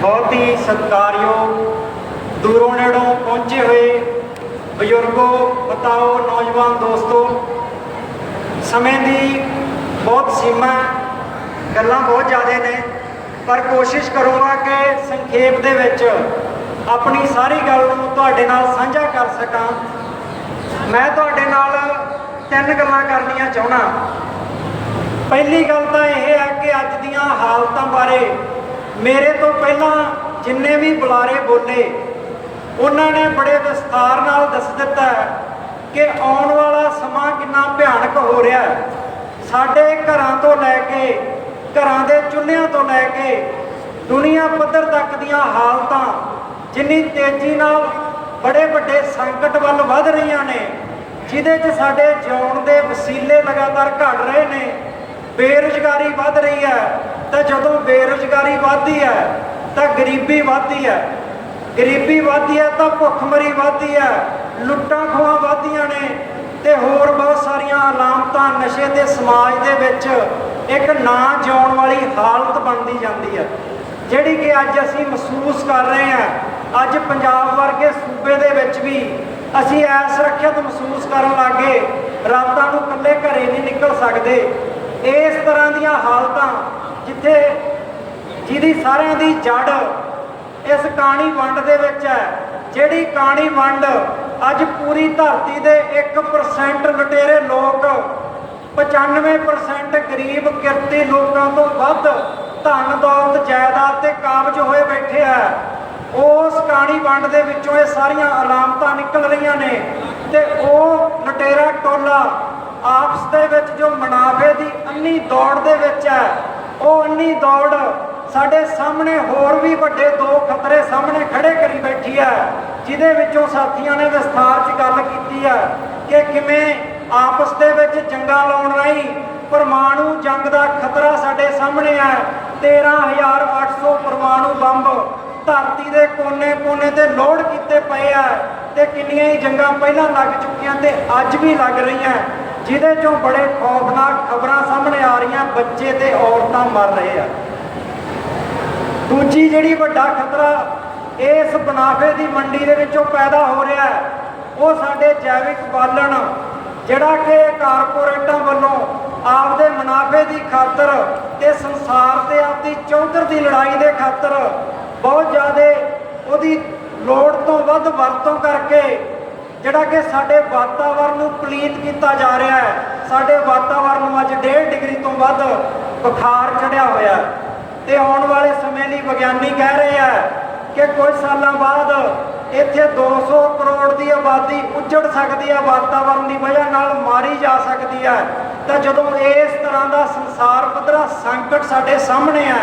ਬਹੁਤ ਹੀ ਸਤਿਕਾਰਯੋਗ, ਦੂਰੋਂ ਨੇੜੋਂ ਪਹੁੰਚੇ ਹੋਏ ਬਜ਼ੁਰਗੋ, ਬਤਾਓ ਨੌਜਵਾਨ ਦੋਸਤੋ, ਸਮੇਂ ਦੀ ਬਹੁਤ ਸੀਮਾ, ਗੱਲਾਂ ਬਹੁਤ ਜ਼ਿਆਦਾ ਨੇ, ਪਰ ਕੋਸ਼ਿਸ਼ ਕਰੂੰਗਾ ਕਿ ਸੰਖੇਪ ਦੇ ਵਿੱਚ ਆਪਣੀ ਸਾਰੀ ਗੱਲ ਨੂੰ ਤੁਹਾਡੇ ਨਾਲ ਸਾਂਝਾ ਕਰ ਸਕਾਂ। ਮੈਂ ਤੁਹਾਡੇ ਨਾਲ ਤਿੰਨ ਗੱਲਾਂ ਕਰਨੀਆਂ ਚਾਹਣਾ ਪਹਿਲੀ ਗੱਲ ਤਾਂ ਇਹ ਹੈ ਕਿ ਅੱਜ ਦੀਆਂ ਹਾਲਤਾਂ ਬਾਰੇ ਮੇਰੇ ਤੋਂ ਪਹਿਲਾਂ ਜਿੰਨੇ ਵੀ ਬੁਲਾਰੇ ਬੋਲੇ, ਉਹਨਾਂ ਨੇ ਬੜੇ ਵਿਸਥਾਰ ਨਾਲ ਦੱਸ ਦਿੱਤਾ ਕਿ ਆਉਣ ਵਾਲਾ ਸਮਾਂ ਕਿੰਨਾ ਭਿਆਨਕ ਹੋ ਰਿਹਾ ਹੈ। ਸਾਡੇ ਘਰਾਂ ਤੋਂ ਲੈ ਕੇ, ਘਰਾਂ ਦੇ ਚੁੱਲ੍ਹਿਆਂ ਤੋਂ ਲੈ ਕੇ ਦੁਨੀਆ ਪੱਧਰ ਤੱਕ ਦੀਆਂ ਹਾਲਤਾਂ ਜਿੰਨੀ ਤੇਜ਼ੀ ਨਾਲ ਬੜੇ ਵੱਡੇ ਸੰਕਟ ਵੱਲ ਵਧ ਰਹੀਆਂ ਨੇ, ਜਿਹਦੇ 'ਚ ਸਾਡੇ ਜਿਉਣ ਦੇ ਵਸੀਲੇ ਲਗਾਤਾਰ ਘਟ ਰਹੇ ਨੇ, ਬੇਰੁਜ਼ਗਾਰੀ ਵੱਧ ਰਹੀ ਹੈ। ਤਾਂ ਜਦੋਂ ਬੇਰੁਜ਼ਗਾਰੀ ਵੱਧਦੀ ਹੈ, ਤਾਂ ਗਰੀਬੀ ਵੱਧਦੀ ਹੈ। ਗਰੀਬੀ ਵੱਧਦੀ ਹੈ, ਤਾਂ ਭੁੱਖਮਰੀ ਵੱਧਦੀ ਹੈ। ਲੁੱਟਾਂ ਖੋਹਾਂ ਵੱਧਦੀਆਂ ਨੇ ਤੇ ਹੋਰ ਬਹੁਤ ਸਾਰੀਆਂ ਅਲਾਮਤਾਂ ਨਸ਼ੇ ਦੇ ਸਮਾਜ ਦੇ ਵਿੱਚ ਇੱਕ ਨਾ ਜਿਉਣ ਵਾਲੀ ਹਾਲਤ ਬਣਦੀ ਜਾਂਦੀ ਹੈ। ਜਿਹੜੀ ਕਿ ਅੱਜ ਅਸੀਂ ਮਹਿਸੂਸ ਕਰ ਰਹੇ ਹਾਂ, ਅੱਜ ਪੰਜਾਬ ਵਰਗੇ ਸੂਬੇ ਦੇ ਵਿੱਚ ਵੀ ਅਸੀਂ ਅਸੁਰੱਖਿਅਤ ਮਹਿਸੂਸ ਕਰਨ ਲੱਗੇ, ਰਾਤਾਂ ਨੂੰ ਇਕੱਲੇ ਘਰੇ ਨਹੀਂ ਨਿਕਲ ਸਕਦੇ। ਇਸ ਤਰ੍ਹਾਂ ਦੀਆਂ ਹਾਲਤਾਂ ਜਿੱਥੇ ਜਿਹਦੀ ਸਾਰਿਆਂ ਦੀ ਜੜ ਇਸ ਕਾਣੀ ਵੰਡ ਦੇ ਵਿੱਚ ਹੈ, ਜਿਹੜੀ ਕਾਣੀ ਵੰਡ ਅੱਜ ਪੂਰੀ ਧਰਤੀ ਦੇ 1% ਲਟੇਰੇ ਲੋਕ 95% ਗਰੀਬ ਕਿਰਤੀ ਲੋਕਾਂ ਤੋਂ ਵੱਧ ਧਨ ਦੌਲਤ ਜਾਇਦਾਦ ਤੇ ਕਾਬਜ ਹੋਏ ਬੈਠੇ ਆ ਉਸ ਕਾਣੀ ਵੰਡ ਦੇ ਵਿੱਚੋਂ ਇਹ ਸਾਰੀਆਂ ਅਲਾਮਤਾਂ ਨਿਕਲ ਰਹੀਆਂ ਨੇ ਤੇ ਉਹ ਲਟੇਰਾ ਟੋਲਾ ਆਪਸ ਦੇ ਵਿੱਚ ਜੋ ਮੁਨਾਫੇ ਦੀ ਅੰਨੀ ਦੌੜ ਦੇ ਵਿੱਚ ਹੈ ਉਹ ਅੰਨੀ ਦੌੜ, ਸਾਡੇ ਸਾਹਮਣੇ ਹੋਰ ਵੀ ਵੱਡੇ ਦੋ ਖਤਰੇ ਸਾਹਮਣੇ ਖੜੇ ਕਰੀ ਬੈਠੀ ਹੈ, ਜਿਹਦੇ ਵਿੱਚੋਂ ਸਾਥੀਆਂ ਨੇ ਵਿਸਥਾਰ 'ਚ ਗੱਲ ਕੀਤੀ ਹੈ ਕਿ ਕਿਵੇਂ ਆਪਸ ਦੇ ਵਿੱਚ ਜੰਗਾਂ ਲਾਉਣ ਰਾਹੀਂ ਪਰਮਾਣੂ ਜੰਗ ਦਾ ਖਤਰਾ ਸਾਡੇ ਸਾਹਮਣੇ ਹੈ। 13800 ਪਰਮਾਣੂ ਬੰਬ ਧਰਤੀ ਦੇ ਕੋਨੇ-ਕੋਨੇ ਤੇ ਲੋਡ ਕੀਤੇ ਪਏ ਆ ਤੇ ਕਿੰਨੀਆਂ ਹੀ ਜੰਗਾਂ ਪਹਿਲਾਂ ਲੱਗ ਚੁੱਕੀਆਂ ਤੇ ਅੱਜ ਵੀ ਲੱਗ ਰਹੀਆਂ। ਜਿਹਦੇ ਚੋਂ ਬੜੇ ਖੌਫਨਾਕ ਖਬਰਾਂ ਸਾਹਮਣੇ ਆ ਰਹੀਆਂ, ਬੱਚੇ ਤੇ ਔਰਤਾਂ ਮਰ ਰਹੇ ਆ। ਦੂਜੀ ਜਿਹੜੀ ਵੱਡਾ ਖਤਰਾ ਇਸ ਮੁਨਾਫੇ ਦੀ ਮੰਡੀ ਦੇ ਵਿੱਚੋਂ ਪੈਦਾ ਹੋ ਰਿਹਾ ਹੈ, ਉਹ ਸਾਡੇ ਜੈਵਿਕ ਬਾਲਣ, ਜਿਹੜਾ ਕਿ ਕਾਰਪੋਰੇਟਾਂ ਵੱਲੋਂ ਆਪਦੇ ਮੁਨਾਫੇ ਦੀ ਖਾਤਰ ਤੇ ਸੰਸਾਰ ਤੇ ਆਪਦੀ ਚੌਧਰ ਦੀ ਲੜਾਈ ਦੇ ਖਾਤਰ ਬਹੁਤ ਜ਼ਿਆਦਾ ਉਹਦੀ ਲੋੜ ਤੋਂ ਵੱਧ ਵਰਤੋਂ ਕਰਕੇ ਜਿਹੜਾ ਕਿ ਸਾਡੇ ਵਾਤਾਵਰਣ ਨੂੰ ਪਲੀਤ ਕੀਤਾ ਜਾ ਰਿਹਾ ਹੈ। ਸਾਡੇ ਵਾਤਾਵਰਣ ਨੂੰ ਅੱਜ 1.5 ਡਿਗਰੀ ਤੋਂ ਵੱਧ ਬੁਖਾਰ ਚੜਿਆ ਹੋਇਆ ਹੈ। ਤੇ ਆਉਣ ਵਾਲੇ ਸਮੇਂ ਲਈ ਵਿਗਿਆਨੀ ਕਹਿ ਰਹੇ ਆ ਕਿ ਕੁਝ ਸਾਲਾਂ ਬਾਅਦ ਇੱਥੇ 200 ਕਰੋੜ ਦੀ ਆਬਾਦੀ ਉੱਜੜ ਸਕਦੀ ਹੈ। ਵਾਤਾਵਰਣ ਦੀ ਵਜ੍ਹਾ ਨਾਲ ਮਾਰੀ ਜਾ ਸਕਦੀ ਹੈ। ਤਾਂ ਜਦੋਂ ਇਸ ਤਰ੍ਹਾਂ ਦਾ ਸੰਸਾਰ ਪੱਧਰਾ ਸੰਕਟ ਸਾਡੇ ਸਾਹਮਣੇ ਹੈ,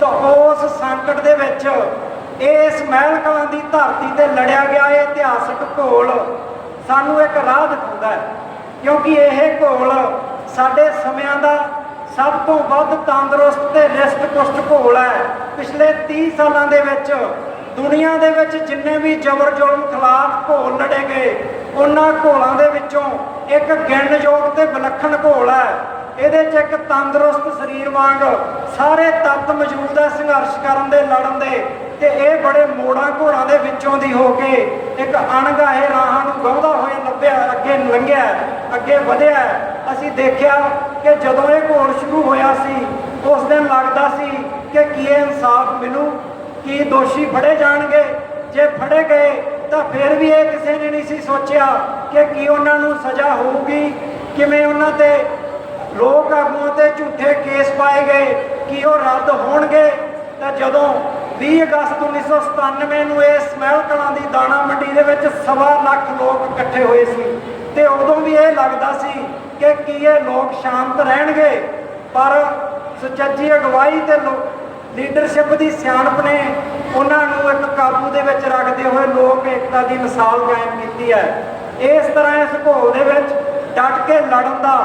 ਤਾਂ ਉਸ ਸੰਕਟ ਦੇ ਵਿੱਚ ਇਸ ਮਹਿਲ ਕਲਾਂ ਦੀ ਧਰਤੀ ਤੇ ਲੜਿਆ ਗਿਆ ਇਹ ਇਤਿਹਾਸਕ ਘੋਲ ਸਾਨੂੰ ਇੱਕ ਰਾਹ ਦਿਖਾਉਂਦਾ ਹੈ, ਕਿਉਂਕਿ ਇਹ ਘੋਲ ਸਾਡੇ ਸਮਿਆਂ ਦਾ ਸਭ ਤੋਂ ਵੱਧ ਤੰਦਰੁਸਤ ਤੇ ਰਿਸ਼ਟ ਪੁਸ਼ਟ ਘੋਲ ਹੈ। ਪਿਛਲੇ 30 ਸਾਲਾਂ ਦੇ ਵਿੱਚ ਦੁਨੀਆ ਦੇ ਵਿੱਚ ਜਿੰਨੇ ਵੀ ਜ਼ਬਰ ਜ਼ੁਲਮ ਖਿਲਾਫ ਘੋਲ ਲੜੇ ਗਏ, ਉਹਨਾਂ ਘੋਲਾਂ ਦੇ ਵਿੱਚੋਂ ਇੱਕ ਗਿਣਨਯੋਗ ਤੇ ਵਿਲੱਖਣ ਘੋਲ ਹੈ। ਇਹਦੇ 'ਚ ਇੱਕ ਤੰਦਰੁਸਤ ਸਰੀਰ ਵਾਂਗ ਸਾਰੇ ਤੱਤ ਮੌਜੂਦ ਹੈ ਸੰਘਰਸ਼ ਕਰਨ ਦੇ, ਲੜਨ ਦੇ। ਤੇ ਇਹ ਬੜੇ ਮੋੜਾਂ ਘੋੜਾਂ ਦੇ ਵਿੱਚੋਂ ਦੀ ਹੋ ਕੇ ਇੱਕ ਅਣਗਾਹੇ ਰਾਹਾਂ ਨੂੰ ਗਾਉਂਦਾ ਹੋਇਆ ਲੱਭਿਆ, ਅੱਗੇ ਲੰਘਿਆ, ਅੱਗੇ ਵਧਿਆ। ਅਸੀਂ ਦੇਖਿਆ ਕਿ ਜਦੋਂ ਇਹ ਘੋਲ ਸ਼ੁਰੂ ਹੋਇਆ ਸੀ, ਉਸ ਦਿਨ ਲੱਗਦਾ ਸੀ ਕਿ ਕੀ ਇਨਸਾਫ ਮਿਲੂ, ਕੀ ਦੋਸ਼ੀ ਫੜੇ ਜਾਣਗੇ। ਜੇ ਫੜੇ ਗਏ, ਤਾਂ ਫਿਰ ਵੀ ਇਹ ਕਿਸੇ ਨੇ ਨਹੀਂ ਸੀ ਸੋਚਿਆ ਕਿ ਕੀ ਉਹਨਾਂ ਨੂੰ ਸਜ਼ਾ ਹੋਊਗੀ, ਕਿਵੇਂ ਉਹਨਾਂ ਤੇ ਲੋਕ ਆਗੂਆਂ ਤੇ ਝੂਠੇ ਕੇਸ ਪਾਏ ਗਏ, ਕਿ ਉਹ ਰੱਦ ਹੋਣਗੇ। ਤਾਂ ਜਦੋਂ 20 ਅਗਸਤ 1997 ਨੂੰ ਇਹ ਮਹਿਲ ਕਲਾਂ ਦੀ ਦਾਣਾ ਮੰਡੀ ਦੇ ਵਿੱਚ ਸਵਾ ਲੱਖ ਲੋਕ ਇਕੱਠੇ ਹੋਏ ਸੀ। ਤੇ ਉਦੋਂ ਵੀ ਇਹ ਲੱਗਦਾ ਸੀ ਕਿ ਕੀ ਇਹ ਲੋਕ ਸ਼ਾਂਤ ਰਹਿਣਗੇ। ਪਰ ਸੁਚੱਜੀ ਅਗਵਾਈ ਤੇ ਲੀਡਰਸ਼ਿਪ ਦੀ ਸਿਆਣਪ ਨੇ ਉਹਨਾਂ ਨੂੰ ਇੱਕ ਕਾਬੂ ਦੇ ਵਿੱਚ ਰੱਖਦੇ ਹੋਏ ਲੋਕ ਏਕਤਾ ਦੀ ਮਿਸਾਲ ਕਾਇਮ ਕੀਤੀ ਹੈ। ਇਸ ਤਰ੍ਹਾਂ ਇਸ ਘੋਲ ਦੇ ਵਿੱਚ ਡਟ ਕੇ ਲੜਨ ਦਾ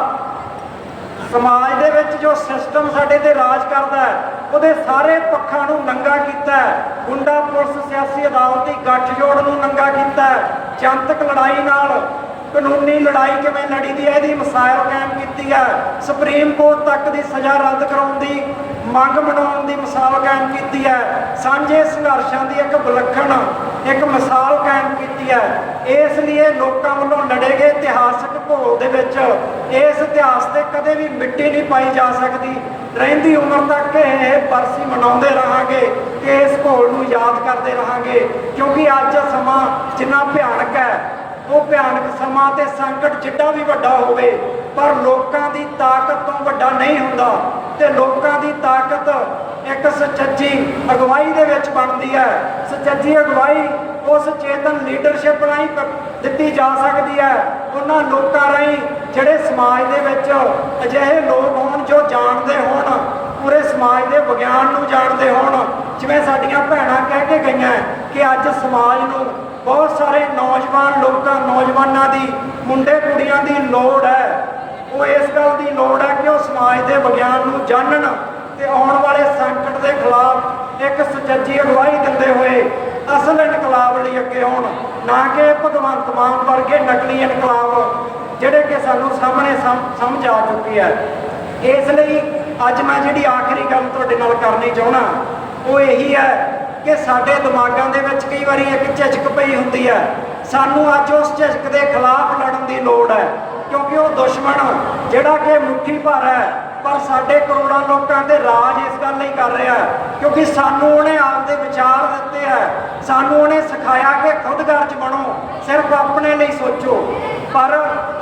ਸਮਾਜ ਦੇ ਵਿੱਚ ਜੋ ਸਿਸਟਮ ਸਾਡੇ ਤੇ ਰਾਜ ਕਰਦਾ ਹੈ ਉਹਦੇ ਸਾਰੇ ਪੱਖਾਂ ਨੂੰ ਨੰਗਾ ਕੀਤਾ ਗੁੰਡਾ ਪੁਲਿਸ ਸਿਆਸੀ ਅਦਾਲਤੀ ਗੱਠਜੋੜ ਨੂੰ ਨੰਗਾ ਕੀਤਾ ਜਨਤਕ ਲੜਾਈ ਨਾਲ ਕਾਨੂੰਨੀ ਲੜਾਈ ਕਿਵੇਂ ਲੜੀ ਦੀ ਹੈ, ਇਹਦੀ ਮਿਸਾਲ ਕਾਇਮ ਕੀਤੀ ਹੈ। ਸੁਪਰੀਮ ਕੋਰਟ ਤੱਕ ਦੀ ਸਜ਼ਾ ਰੱਦ ਕਰਾਉਣ ਦੀ ਮੰਗ ਮਨਾਉਣ ਦੀ ਮਿਸਾਲ ਕਾਇਮ ਕੀਤੀ ਹੈ। ਸਾਂਝੇ ਸੰਘਰਸ਼ਾਂ ਦੀ ਇੱਕ ਵਿਲੱਖਣ ਇੱਕ ਮਿਸਾਲ ਕਾਇਮ ਕੀਤੀ ਹੈ। ਇਸ ਲਈ ਲੋਕਾਂ ਵੱਲੋਂ ਲੜੇ ਗਏ ਇਤਿਹਾਸਕ ਘੋਲ ਦੇ ਵਿੱਚ ਇਸ ਇਤਿਹਾਸ ਤੇ ਕਦੇ ਵੀ ਮਿੱਟੀ ਨਹੀਂ ਪਾਈ ਜਾ ਸਕਦੀ। ਰਹਿੰਦੀ ਉਮਰ ਤੱਕ ਇਹ ਬਰਸੀ ਮਨਾਉਂਦੇ ਰਹਾਂਗੇ ਤੇ ਇਸ ਘੋਲ ਨੂੰ ਯਾਦ ਕਰਦੇ ਰਹਾਂਗੇ। ਕਿਉਂਕਿ ਅੱਜ ਸਮਾਂ ਜਿੰਨਾ ਭਿਆਨਕ ਹੈ, ਉਹ ਭਿਆਨਕ ਸਮਾਂ ਤੇ ਸੰਕਟ ਜਿੱਡਾ ਵੀ ਵੱਡਾ ਹੋਵੇ, ਪਰ ਲੋਕਾਂ ਦੀ ਤਾਕਤ ਤੋਂ ਵੱਡਾ ਨਹੀਂ ਹੁੰਦਾ ਤੇ ਲੋਕਾਂ ਦੀ ਤਾਕਤ ਇੱਕ ਸੱਚੀ ਅਗਵਾਈ ਦੇ ਵਿੱਚ ਬਣਦੀ ਹੈ। ਸੱਚੀ ਅਗਵਾਈ ਉਸ ਚੇਤਨ ਲੀਡਰਸ਼ਿਪ ਰਾਹੀਂ ਦਿੱਤੀ ਜਾ ਸਕਦੀ ਹੈ। ਉਹਨਾਂ ਲੋਕਾਂ ਰਾਹੀਂ ਜਿਹੜੇ ਸਮਾਜ ਦੇ ਵਿੱਚ ਅਜਿਹੇ ਲੋਕ ਹੋਣ ਜੋ ਜਾਣਦੇ ਹੋਣ, ਪੂਰੇ ਸਮਾਜ ਦੇ ਵਿਗਿਆਨ ਨੂੰ ਜਾਣਦੇ ਹੋਣ, ਜਿਵੇਂ ਸਾਡੀਆਂ ਭੈਣਾਂ ਕਹਿ ਕੇ ਗਈਆਂ ਕਿ ਅੱਜ ਸਮਾਜ ਨੂੰ ਬਹੁਤ ਸਾਰੇ ਨੌਜਵਾਨ ਲੋਕਾਂ, ਨੌਜਵਾਨਾਂ ਦੀ, ਮੁੰਡੇ ਕੁੜੀਆਂ ਦੀ ਲੋੜ ਹੈ। ਉਹ ਇਸ ਗੱਲ ਦੀ ਲੋੜ ਹੈ ਕਿ ਉਹ ਸਮਾਜ ਦੇ ਵਿਗਿਆਨ ਨੂੰ ਜਾਣਨ ਤੇ ਆਉਣ ਵਾਲੇ ਸੰਕਟ ਦੇ ਖਿਲਾਫ ਇੱਕ ਸੁਚੱਜੀ ਅਗਵਾਈ ਦਿੰਦੇ ਹੋਏ ਅਸਲ ਇਨਕਲਾਬ ਲਈ ਅੱਗੇ ਹੋਣ, ਨਾ ਕਿ ਭਗਵੰਤ ਮਾਨ ਵਰਗੇ ਨਕਲੀ ਇਨਕਲਾਬ ਜਿਹੜੇ ਕਿ ਸਾਨੂੰ ਸਾਹਮਣੇ ਸਮ- ਸਮਝ ਆ ਚੁੱਕੀ ਹੈ। ਇਸ ਲਈ ਅੱਜ ਮੈਂ ਜਿਹੜੀ ਆਖਰੀ ਗੱਲ ਤੁਹਾਡੇ ਨਾਲ ਕਰਨੀ ਚਾਹਣਾ ਉਹ ਇਹੀ ਹੈ ਕਿ ਸਾਡੇ ਦਿਮਾਗਾਂ ਦੇ ਵਿੱਚ ਕਈ ਵਾਰੀ ਇੱਕ ਝਿਜਕ ਪਈ ਹੁੰਦੀ ਹੈ। ਸਾਨੂੰ ਅੱਜ ਉਸ ਝਿਜਕ ਦੇ ਖਿਲਾਫ ਲੜਨ ਦੀ ਲੋੜ ਹੈ, ਕਿਉਂਕਿ ਉਹ ਦੁਸ਼ਮਣ ਜਿਹੜਾ ਕਿ ਮੁੱਠੀ ਭਰ ਹੈ, ਪਰ ਸਾਡੇ ਕਰੋੜਾਂ ਲੋਕਾਂ ਦੇ ਰਾਜ ਇਸ ਗੱਲ ਲਈ ਕਰ ਰਿਹਾ ਕਿਉਂਕਿ ਸਾਨੂੰ ਉਹਨੇ ਆਪਦੇ ਵਿਚਾਰ ਹੈ। ਸਾਨੂੰ ਉਹਨੇ ਸਿਖਾਇਆ ਕਿ ਖੁਦਗਰਜ ਬਣੋ, ਸਿਰਫ ਆਪਣੇ ਲਈ ਸੋਚੋ। ਪਰ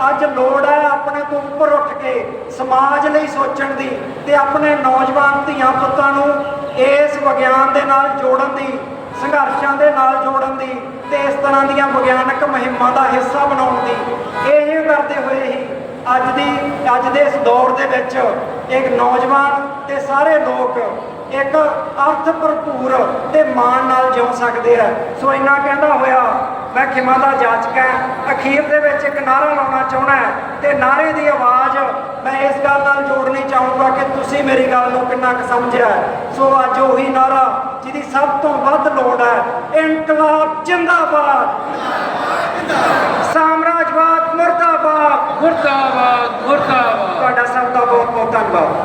ਅੱਜ ਲੋੜ ਹੈ ਆਪਣੇ ਤੋਂ ਉੱਪਰ ਉੱਠ ਕੇ ਸਮਾਜ ਲਈ ਸੋਚਣ ਦੀ ਤੇ ਆਪਣੇ ਨੌਜਵਾਨ ਧੀਆਂ ਪੁੱਤਾਂ ਨੂੰ ਇਸ ਵਿਗਿਆਨ ਦੇ ਨਾਲ ਜੋੜਨ ਦੀ, ਸੰਘਰਸ਼ਾਂ ਦੇ ਨਾਲ ਜੋੜਨ ਦੀ ਤੇ ਇਸ ਤਰ੍ਹਾਂ ਦੀਆਂ ਵਿਗਿਆਨਕ ਮੁਹਿੰਮਾਂ ਦਾ ਹਿੱਸਾ ਬਣਾਉਣ ਦੀ ਇਹ ਕਰਦੇ ਹੋਏ ਹੀ ਅੱਜ ਦੀ, ਅੱਜ ਦੇ ਇਸ ਦੌਰ ਦੇ ਵਿੱਚ ਇੱਕ ਨੌਜਵਾਨ ਤੇ ਸਾਰੇ ਲੋਕ ਇੱਕ ਅਰਥ ਭਰਪੂਰ ਤੇ ਮਾਣ ਨਾਲ ਜਿਉ ਸਕਦੇ ਆ। ਸੋ ਇੰਨਾ ਕਹਿੰਦਾ ਹੋਇਆ ਮੈਂ ਖਿਮਾ ਦਾ ਜਾਚਕਾ ਅਖੀਰ ਦੇ ਵਿੱਚ ਇੱਕ ਨਾਰਾ ਲਾਉਣਾ ਚਾਹਣਾ ਹੈ ਤੇ ਨਾਰੇ ਦੀ ਆਵਾਜ਼ ਮੈਂ ਇਸ ਗੱਲ ਨਾਲ ਜੋੜਨੀ ਚਾਹੂੰਗਾ ਕਿ ਤੁਸੀਂ ਮੇਰੀ ਗੱਲ ਨੂੰ ਕਿੰਨਾ ਕੁ ਸਮਝਿਆ ਹੈ। ਸੋ ਅੱਜ ਉਹੀ ਨਾਰਾ ਜਿਹਦੀ ਸਭ ਤੋਂ ਵੱਧ ਲੋੜ ਹੈ। ਇਨਕਲਾਬ ਜਿੰਦਾਬਾਦ। ਸਾਮਰਾਜਵਾਦ ਮੁਰਦਾਬਾਦ। ਮੁਰਦਾਬਾਦ ਮੁਰਦਾਬਾਦ। ਤੁਹਾਡਾ ਸਭ ਦਾ ਬਹੁਤ ਬਹੁਤ ਧੰਨਵਾਦ।